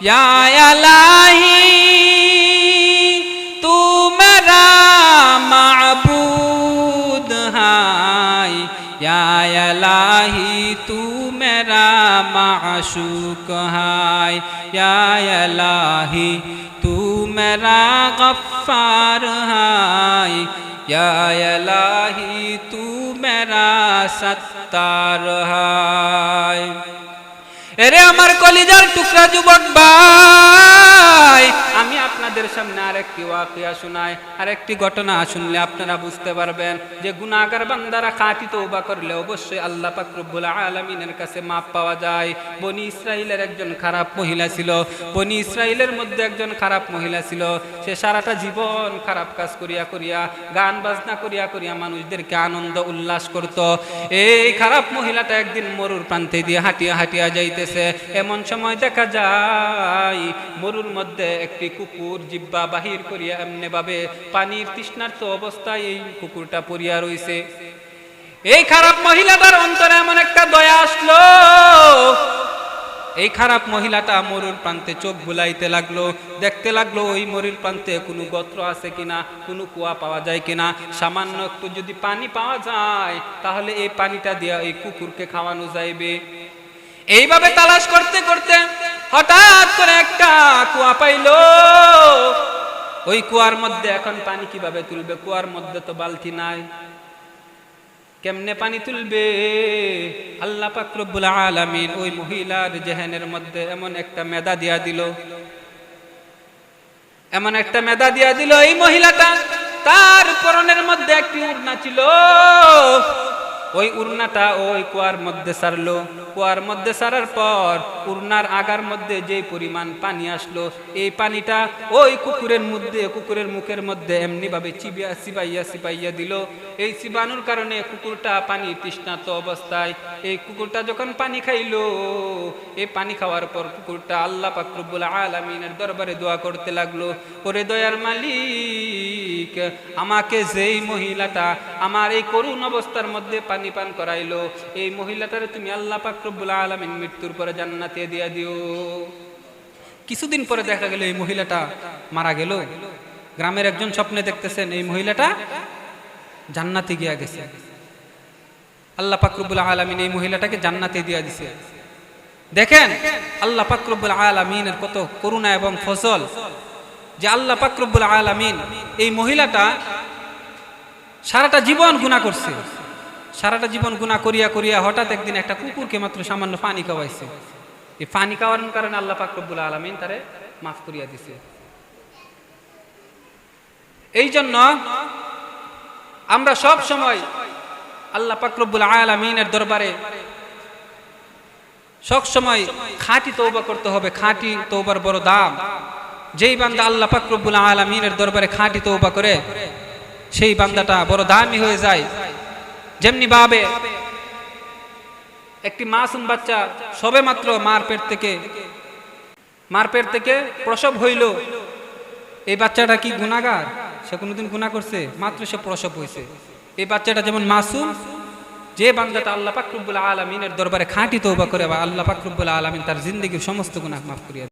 یا الہی تو میرا معبود ہے یا الہی تو میرا معشوق ہے یا الہی تو میرا غفار ہے یا الہی تو میرا ستار ہے এরে আমার কলিজার টুকরা যুবক ভাই আমি আপনাদের সামনে আরেকটি ওয়াকিয়া শোনাই আরেকটি ঘটনা শুনলে আপনারা বুঝতে পারবেন যে গুনাহগার বান্দারা খাঁটি তওবা করলে অবশ্যই আল্লাহ পাক রব্বুল আলামিনের কাছে মাপ পাওয়া যায়। বনি ইসরাইলের একজন খারাপ মহিলা ছিল, বনি ইসরাইলের মধ্যে একজন খারাপ মহিলা ছিল, সে সারাটা জীবন খারাপ কাজ করিয়া করিয়া, গান বাজনা করিয়া করিয়া মানুষদেরকে আনন্দ উল্লাস করত। এই খারাপ মহিলাটা একদিন মরুর প্রান্তে দিয়ে হাঁটিয়া হাঁটিয়া যাইতেছে। এমন সময় দেখা যায়, মরুর মধ্যে একটি কুকুর জিব্বা বাহির করিয়া এমনি ভাবে পানির তৃষ্ণার্ত অবস্থায় এই কুকুরটা পড়িয়া রইছে। এই খারাপ মহিলাটার অন্তরে এমন একটা দয়া আসলো। এই খারাপ মহিলাটা মরুর প্রান্তে চোখ বুলাইতে লাগল। দেখতে লাগল ওই মরুর প্রান্তে কোনো গোত্র আছে কিনা, কোনো কুয়া পাওয়া যায় কিনা। সামান্য একটু যদি পানি পাওয়া যায়, তাহলে এই পানিটা দিয়া এই কুকুরকে খাওয়ানো যাইবে। এইভাবে তালাশ করতে করতে হঠাৎ করে একটা কুয়া পাইলো। ওই কুয়ার মধ্যে এখন পানি কীভাবে তুলবে? কুয়ার মধ্যে তো বালতি নাই। কেমনে পানি তুলবে? আল্লাহ পাক রব্বুল আলামিন ওই মহিলার জেহেনের মধ্যে এমন একটা মেদা দিয়া দিল। এমন একটা মেদা দিয়া দিল, এই মহিলাটা তার পরনের মধ্যে একটি উড়না ছিল। ওই উড়নাটা ওই কুয়ার মধ্যে সারলো। কুয়ার মধ্যে সারার পর উড়নার আগার মধ্যে যে পরিমাণ পানি আসলো, এই পানিটা ওই কুকুরের মধ্যে, কুকুরের মুখের মধ্যে এমনিভাবে চিবিয়া, চিবাইয়া চিবাইয়া দিল। এই চিবানোর কারণে কুকুরটা পানি তৃষ্ণাত অবস্থায়। এই কুকুরটা যখন পানি খাইলো, এই পানি খাওয়ার পর কুকুরটা আল্লাহ পাকরবুল আলমিনের দরবারে দোয়া করতে লাগল, ওরে দয়ার মালিক আমাকে যেই মহিলাটা আমার এই করুণ অবস্থার মধ্যে পানি পান করাইলো, এই মহিলাটারে তুমি আল্লাহ পাকরবুল আলমিন মৃত্যুর পরে জান্নাতে দিয়া দিও। কিছুদিন পরে দেখা গেল এই মহিলাটা মারা গেল। গ্রামের একজন স্বপ্নে দেখতেছেন এই মহিলাটা জান্নাতে গিয়া গেছে। আল্লাহ পাকরবুল আলমিন এই মহিলাটাকে জান্নাতে দিয়া দিছে। দেখেন, আল্লাহ পাকরবুল আলমিনের কত করুণা এবং ফজল। যে আল্লাহ পাকরবুল আলমিন এই মহিলাটা সারাটা জীবন গুণা করছে। সারাটা জীবন গুণা করিয়া করিয়া হঠাৎ একদিন একটা কুকুরকে মাত্র সামান্য পানি খাওয়াইছে। এই পানি খাওয়ানোর কারণে আল্লাহ পাকরবুল আলমিন তারে মাফ করিয়া দিছে। এই জন্য আমরা সব সময় আল্লাহ পাকরবুল আলমিনের দরবারে সব সময় খাঁটি তৌবা করতে হবে। খাঁটি তৌবার বড় দাম। যেই বান্দা আল্লাহ পাকরবুল আলমিনের দরবারে খাঁটি তৌবা করে, সেই বান্দাটা বড় দামি হয়ে যায়। যেমনি ভাবে একটি মাসুম বাচ্চা সবে মাত্র মার পেট থেকে, মার পেট থেকে প্রসব হইল। এই বাচ্চাটা কি গুণাগার সে কোনোদিন গুণা করছে? মাত্র সে প্রসব হয়েছে এই বাচ্চাটা যেমন মাসুম, যে বান্দাটা আল্লাহ পাকরুবুল আলমিনের দরবারে খাঁটি তৌবা করে বা আল্লাহ পাকরুবুল আলমিন তার জিন্দগির সমস্ত গুণা মাফ করিয়া